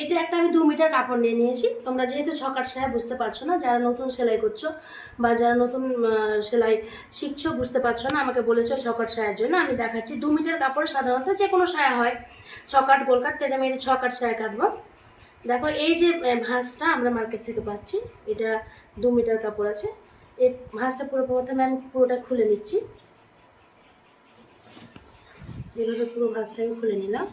এটা একটা আমি দু মিটার কাপড় নিয়ে নিয়েছি। তোমরা যেহেতু ছকার সেলাই বুঝতে পারছ না, যারা নতুন সেলাই করছ বা যারা নতুন সেলাই শিখছো বুঝতে পারছ না, আমাকে বলেছ ছকাট সায়ার জন্য, আমি দেখাচ্ছি। দু মিটার কাপড় সাধারণত যে কোনো সায়া হয়, ছকাট, গোলকাট তেটা মেরে ছকাট সায়া কাটবো। দেখো, এই যে ভাঁজটা আমরা মার্কেট থেকে পাচ্ছি, এটা দু মিটার কাপড় আছে। এই ভাঁজটা পুরো প্রথমে আমি পুরোটা খুলে নিচ্ছি। এভাবে পুরো ভাঁজটা আমি খুলে নিলাম।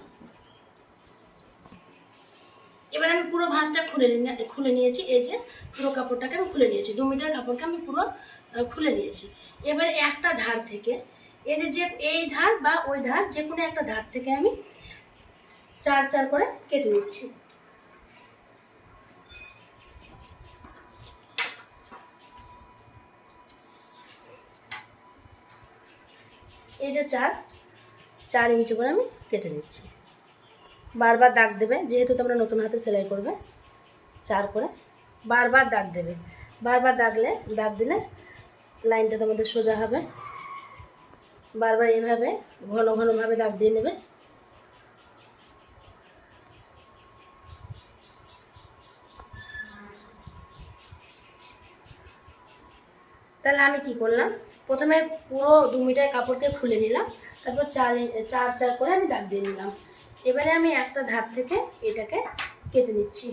এবার আমি পুরো ভাঁজটা খুলে খুলে নিয়েছি। এই যে পুরো কাপড়টাকে আমি খুলে নিয়েছি। দু মিটার কাপড়কে আমি পুরো খুলে নিয়েছি। এবারে একটা ধার থেকে, এই যে যে এই ধার বা ওই ধার, যে কোনো একটা ধার থেকে আমি চার চার করে কেটে নিচ্ছি। এই যে চার চার ইঞ্চি করে আমি কেটে নিচ্ছি। বারবার দাগ দেবে, যেহেতু তোমরা নতুন হাতে সেলাই করবে, চার করে। বারবার দাগ দেবে। বারবার দাগলে, দাগ দিলে লাইনটা তোমাদের সোজা হবে। বারবার এইভাবে, ঘন ঘনভাবে দাগ দিয়ে নেবে। তাহলে আমি কি করলাম? প্রথমে পুরো দু মিটার কাপড়কে খুলে নিলাম। তারপর চার চার চার করে আমি দাগ দিয়ে নিলাম। এবারে আমি একটা ধার থেকে এটাকে কেটে নিচ্ছি।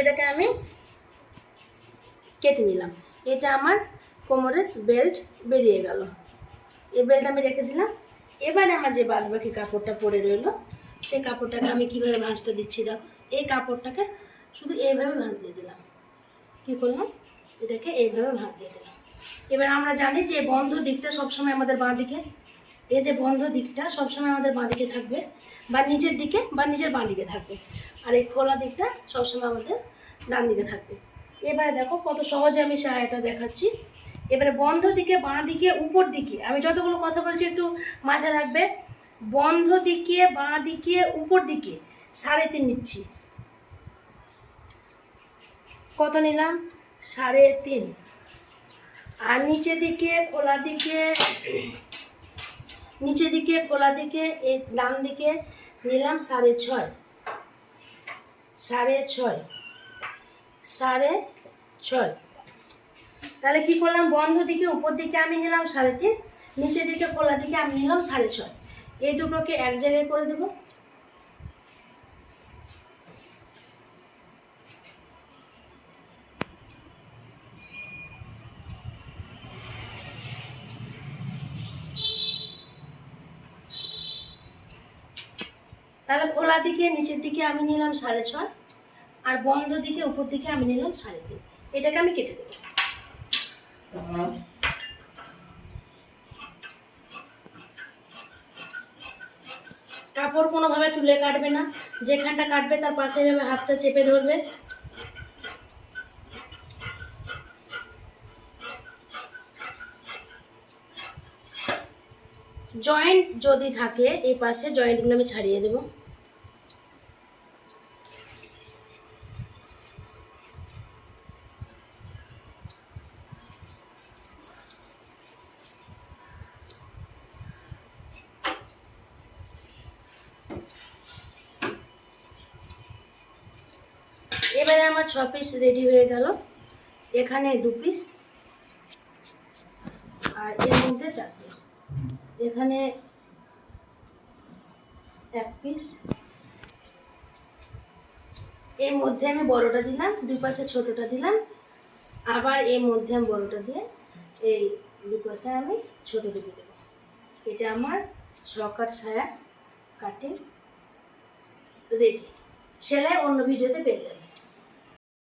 এটাকে আমি কেটে নিলাম। এটা আমার কোমরের বেল্ট বেরিয়ে গেল। এই বেল্ট আমি রেখে দিলাম। এবারে আমার যে বাদ বাকি কাপড়টা পরে রইল, সেই কাপড়টাকে আমি কীভাবে ভাঁজটা দিচ্ছি দেখো এই কাপড়টাকে শুধু এইভাবে ভাঁজ দিয়ে দিলাম। কী করলাম? এটাকে এইভাবে ভাঁজ দিয়ে দিলাম। এবার আমরা জানি যে বন্ধ দিকটা সবসময় আমাদের বাঁ দিকে। এই যে বন্ধ দিকটা সবসময় আমাদের বাঁ দিকে থাকবে, বা নিজের দিকে, বা নিজের বাঁ দিকে থাকবে। আর এই খোলা দিকটা সবসময় আমাদের ডান দিকে থাকবে। এবারে দেখো কত সহজে আমি সায়াটা দেখাচ্ছি। এবারে বন্ধ দিকে, বাঁ দিকে, উপর দিকে। আমি যতগুলো কথা বলছি একটু মাথায় রাখবে। বন্ধ দিকে, বাঁ দিকে, উপর দিকে। সাড়ে তিন নিচ্ছি। কত নিলাম? সাড়ে তিন। আর নিচে দিকে, খোলা দিকে, নিচে দিকে, খোলা দিকে, এই ডান দিকে নিলাম সাড়ে ছয়। সাড়ে ছয়। সাড়ে ছয়। তাহলে কি করলাম? বন্ধ দিকে, উপর দিকে আমি নিলাম সাড়ে তিন, নিচের দিকে খোলা দিকে আমি নিলাম সাড়ে ছয়। এই দুটোকে এক জায়গায় করে দেবো। তাহলে খোলা দিকে, নিচের দিকে আমি নিলাম সাড়ে ছয়, আর বন্ধ দিকে, উপর দিকে আমি নিলাম সাড়ে তিন। এটাকে আমি কেটে দেবো। কাপড় কোনোভাবে তুলে কাটবে না। যেখানটা কাটবে তার পাশে এভাবে হাতটা চেপে ধরবে। জয়েন্ট যদি থাকে, এই পাশে জয়েন্টগুলো আমি ছাড়িয়ে দেবো। এবারে আমার ছ পিস রেডি হয়ে গেল। এখানে দু পিস আর এর মধ্যে চার পিস এখানে এক পিস এর মধ্যে আমি বড়টা দিলাম, দুই পাশে ছোটটা দিলাম। আবার এর মধ্যে আমি বড়টা দিয়ে এই দুই পাশে আমি ছোটটা দিয়ে দেবো। এটা আমার ছকার ছায়া কাটিং রেডি সেলাই অন্য ভিডিওতে পেয়ে যাবে।